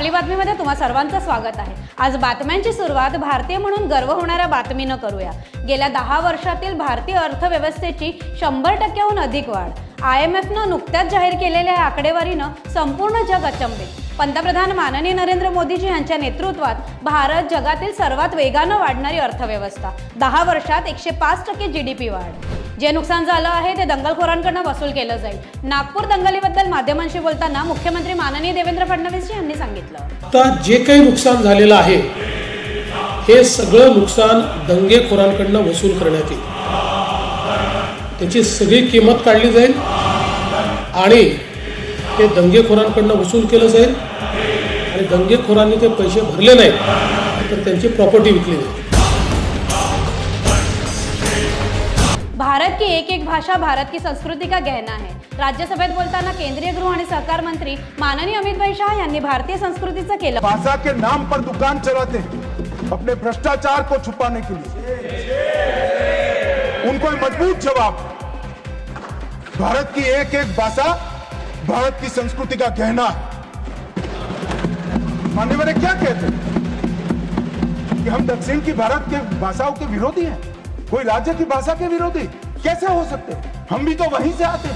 आपली बातमीमध्ये तुम्हा सर्वांचं स्वागत आहे. आज बातम्यांची सुरुवात भारतीय म्हणून गर्व होणाऱ्या बातमीनं करूया. गेल्या दहा वर्षातील भारतीय अर्थव्यवस्थेची शंभर टक्क्याहून अधिक वाढ. आय एम एफनं नुकत्याच जाहीर केलेल्या या आकडेवारीनं संपूर्ण जग अचंबित. पंतप्रधान माननीय नरेंद्र मोदीजी यांच्या नेतृत्वात भारत जगातील सर्वात वेगानं वाढणारी अर्थव्यवस्था. दहा वर्षात एकशे पाच टक्के जी डी पी वाढ. जे नुकसान झालं आहे ते दंगलखोरांकडनं वसूल केलं जाईल. नागपूर दंगलीबद्दल माध्यमांशी बोलताना मुख्यमंत्री माननीय देवेंद्र फडणवीस यांनी सांगितलं. आता जे काही नुकसान झालेलं आहे हे सगळं नुकसान दंगेखोरांकडनं वसूल करण्यात येईल. त्याची सगळी किंमत काढली जाईल आणि ते दंगेखोरांकडनं वसूल केलं जाईल. आणि दंगेखोरांनी ते पैसे भरले नाहीत तर त्यांची प्रॉपर्टी विकली जाईल. की एक एक भाषा भारत की संस्कृती का गहना है. राज्यसभेत बोलताना केंद्रीय गृह आणि सहकार मंत्री माननीय अमित भाई शाह यांनी भारतीय संस्कृतीचं केलं. भाषा के नाम पर दुकान चलाते अपने भ्रष्टाचार को छुपाने के लिए. उनको मजबूत जवाब. भारत की एक एक भाषा भारत की संस्कृति का गहना मानने वाले क्या कहते हैं? कि हम दक्षिण की भारत के भाषाओं के विरोधी हैं? कोई राज्य की भाषा के विरोधी? कैसे हो सकते हम भी तो वहीं से आते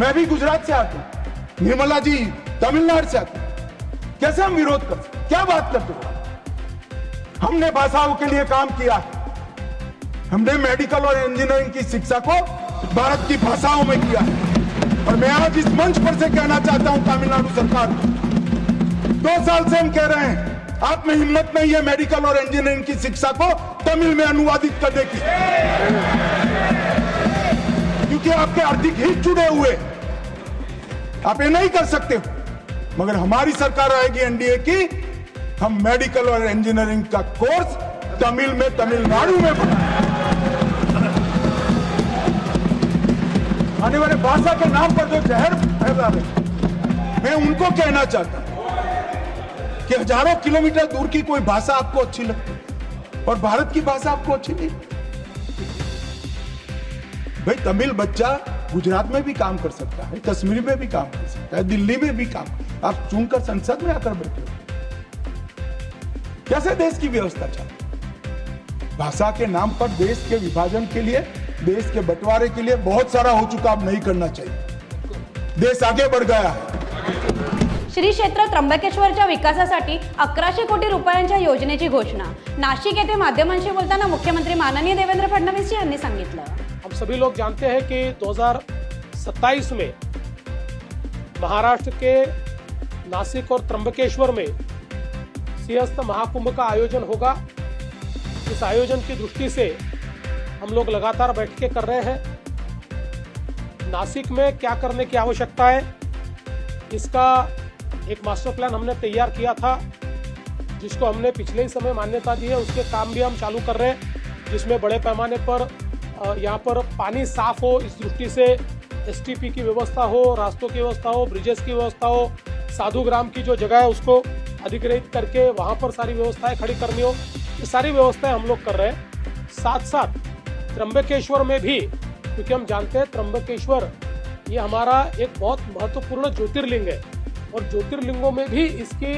मैं भी गुजरात से आता निर्मला जी तमिलनाडु से आते कैसे हम विरोध कर क्या बात करते हो? हमने भाषाओं के लिए काम किया हमने मेडिकल और इंजीनियरिंग की शिक्षा को भारत की भाषाओं में किया और मैं आज इस मंच पर से कहना चाहता हूँ तमिलनाडु सरकार को, दो साल से हम कह रहे हैं, आप में हिम्मत नहीं है मेडिकल और इंजीनियरिंग की शिक्षा को तमिल में अनुवादित करने की। क्योंकि आपके आर्थिक हित जुड़े हुए। आप ये नहीं कर सकते। मगर हमारी सरकार आएगी एनडीए की। हम मेडिकल और इंजीनियरिंग का कोर्स तमिल में, तमिलनाडु में आने वाले भाषा के नाम पर जो जहर फैला रहे मैं उनको कहना चाहता हूँ कि हज़ारों किलोमीटर दूर की कोई भाषा आपको अच्छी लगती और भारत की भाषा आपको अच्छी नहीं भाई तमिल बच्चा गुजरात में भी काम कर सकता है कश्मीर में भी काम कर सकता है दिल्ली में भी काम आप चुनकर संसद में आकर बैठे हो कैसे देश की व्यवस्था चले हो? भाषा के नाम पर देश के विभाजन के लिए देश के बंटवारे के लिए बहुत सारा हो चुका अब नहीं करना चाहिए। देश आगे बढ़ गया है। श्री क्षेत्र त्र्यंबकेश्वरच्या विकासासाठी अकराशे कोटी रुपयांच्या योजनेची घोषणा. नाशिक येथे माध्यमांशी बोलताना मुख्यमंत्री माननीय देवेंद्र फडणवीस यांनी सांगितलं. सभी लोग जानते हैं कि 2027 में महाराष्ट्र के नासिक और त्र्यंबकेश्वर में सिंहस्थ महाकुंभ का आयोजन होगा। इस आयोजन की दृष्टि से हम लोग लगातार बैठकें कर रहे हैं। नासिक में क्या करने की आवश्यकता है, इसका एक मास्टर प्लान हमने तैयार किया था, जिसको हमने पिछले ही समय मान्यता दी है, उसके काम भी हम चालू कर रहे हैं, जिसमें बड़े पैमाने पर यहाँ पर पानी साफ़ हो, इस दृष्टि से एसटीपी की व्यवस्था हो, रास्तों की व्यवस्था हो, ब्रिजेस की व्यवस्था हो, साधु ग्राम की जो जगह है उसको अधिग्रहित करके वहाँ पर सारी व्यवस्थाएँ खड़ी करनी हो, ये सारी व्यवस्थाएँ हम लोग कर रहे हैं। साथ साथ त्र्यंबकेश्वर में भी, क्योंकि हम जानते हैं त्र्यंबकेश्वर, ये हमारा एक बहुत महत्वपूर्ण ज्योतिर्लिंग है और ज्योतिर्लिंगों में भी इसकी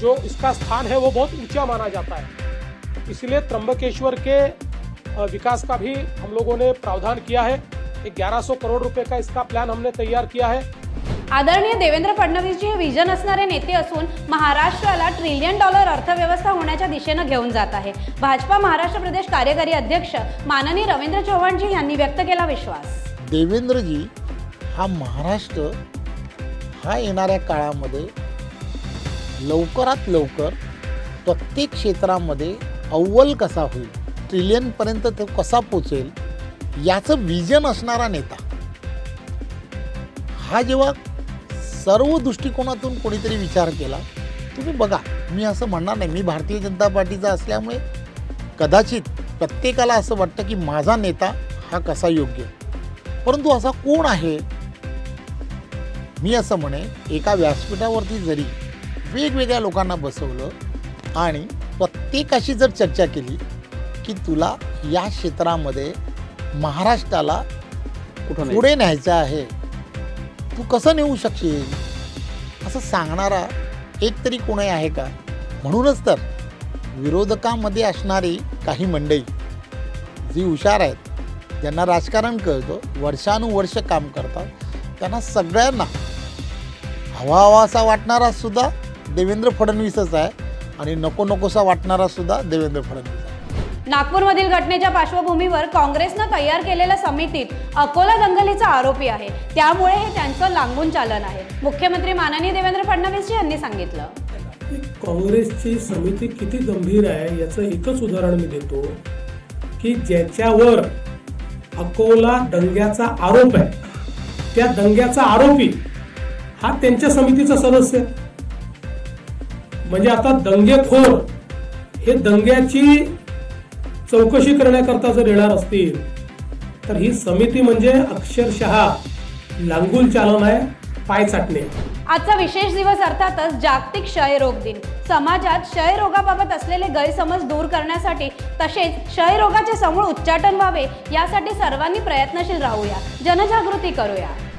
जो इसका स्थान है वो बहुत ऊँचा माना जाता है। इसलिए त्र्यंबकेश्वर के विकास का भी हम लोगों ने प्रावधान किया है। एक 1100 करोड़ रुपए का इसका प्लान हमने तैयार किया है। आदरणीय देवेंद्र फडणवीसजी हे विजन असणारे नेते असून महाराष्ट्राला ट्रिलियन डॉलर अर्थव्यवस्था होण्याच्या दिशेनं घेऊन जात आहे. भाजपा महाराष्ट्र प्रदेश कार्यकारी अध्यक्ष माननीय रवींद्र चव्हाणजी यांनी व्यक्त केला विश्वास. देवेंद्रजी हा महाराष्ट्र हा येणाऱ्या काळामध्ये लवकरात लवकर प्रत्येक क्षेत्रामध्ये अव्वल कसा होईल? ट्रिलियनपर्यंत तो कसा पोचेल याचं विजन असणारा नेता. हा जेव्हा सर्व दृष्टिकोनातून कोणीतरी विचार केला तुम्ही बघा मी असं म्हणणार नाही मी भारतीय जनता पार्टीचा असल्यामुळे कदाचित प्रत्येकाला असं वाटतं की माझा नेता हा कसा योग्य. परंतु असा कोण आहे? मी असं म्हणे एका व्यासपीठावरती जरी वेगवेगळ्या लोकांना बसवलं आणि प्रत्येकाशी जर चर्चा केली की तुला या क्षेत्रामध्ये महाराष्ट्राला कुठं नाही पुढे न्यायचं? आहे. तू कसं नेऊ शकशील? असं सांगणारा एक तरी कोणी आहे का? म्हणूनच तर विरोधकामध्ये असणारी काही मंडळी जी हुशार आहेत ज्यांना राजकारण कळतं वर्षानुवर्ष काम करतात त्यांना सगळ्यांना हवा हवासा वाटणारा सुद्धा देवेंद्र फडणवीसच आहे आणि नको नकोसा वाटणारा सुद्धा देवेंद्र फडणवीस. नागपूरमधील घटनेच्या पार्श्वभूमीवर काँग्रेसनं तयार केलेल्या समितीत अकोला दंगलीचा आरोपी आहे. त्यामुळे हे त्यांचं लागून चालन आहे. मुख्यमंत्री माननीय देवेंद्र फडणवीस यांनी सांगितलं. काँग्रेसची समिती किती गंभीर आहे याचं एकच उदाहरण मी देतो की ज्याच्यावर अकोला दंग्याचा आरोप आहे त्या दंग्याचा आरोपी हा त्यांच्या समितीचा सदस्य. म्हणजे आता दंगेखोर हे दंग्याची चौकशी करण्याकरता जर येणार असतील तर ही समिती म्हणजे अक्षरशः लांगूल चालन आहे पाय चाटणे. आजचा विशेष दिवस अर्थातच जागतिक क्षयरोग दिन. समाजात क्षयरोगाबाबत असलेले गैरसमज दूर करण्यासाठी तसेच क्षयरोगाचे समूळ उच्चाटन व्हावे यासाठी सर्वांनी प्रयत्नशील राहूया. जनजागृती करूया.